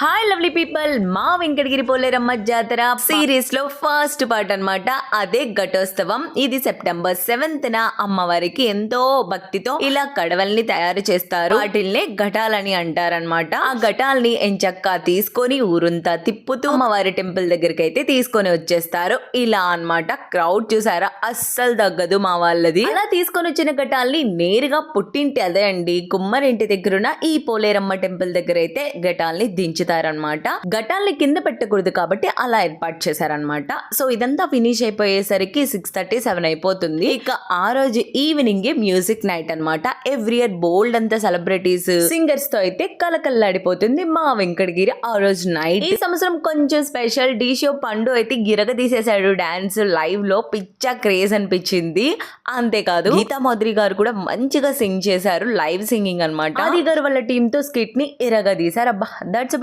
Hi lovely people మా వెంకటగిరి పోలేరమ్మ జాతర సిరీస్లో ఫస్ట్ పార్ట్ అన్నమాట. అదే ఘటోత్సవం. ఇది సెప్టెంబర్ సెవెంత్ న అమ్మవారికి ఎంతో భక్తితో ఇలా కడవల్ని తయారు చేస్తారు. వాటిల్ని ఘటాలని అంటారనమాట ఆ ఘటాల్ని ఎంచక్కా తీసుకొని ఊరంతా తిప్పుతూ అమ్మవారి టెంపుల్ దగ్గరికి అయితే తీసుకొని వచ్చేస్తారు. ఇలా అన్నమాట. క్రౌడ్ చూసారా? అస్సలు తగ్గదు మా వాళ్ళది. అలా తీసుకొని వచ్చిన ఘటాల్ని నేరుగా పుట్టింటి అదే అండి. కుమ్మరింటి దగ్గరున్న ఈ పోలేరమ్మ టెంపుల్ దగ్గర అయితే ఘటాల్ని పెంచుతారనమాట ఘటాల్ని కింద పెట్టకూడదు కాబట్టి అలా ఏర్పాటు చేశారనమాట సో ఇదంతా ఫినిష్ అయిపోయేసరికి సిక్స్ థర్టీ సెవెన్ అయిపోతుంది. ఇక ఆ రోజు ఈవినింగ్ మ్యూజిక్ నైట్ అన్నమాట. ఎవ్రీ ఇయర్ బోల్డ్ అంతా సెలబ్రిటీస్ సింగర్స్తో అయితే కలకల్లాడిపోతుంది మా వెంకటగిరి ఆ రోజు నైట్. ఈ సంవత్సరం కొంచెం స్పెషల్ డీ షో పండు అయితే గిరగ తీసేశాడు డాన్స్ లైవ్లో. పిచ్చ క్రేజ్ అనిపించింది. అంతేకాదు గీతా మాధురి గారు కూడా మంచిగా సింగ్ చేశారు లైవ్ సింగింగ్ అన్నమాట. ఆది గారు వాళ్ళ టీమ్తో స్కిట్ని ఇరగ తీశారు. అబ్బా దట్స్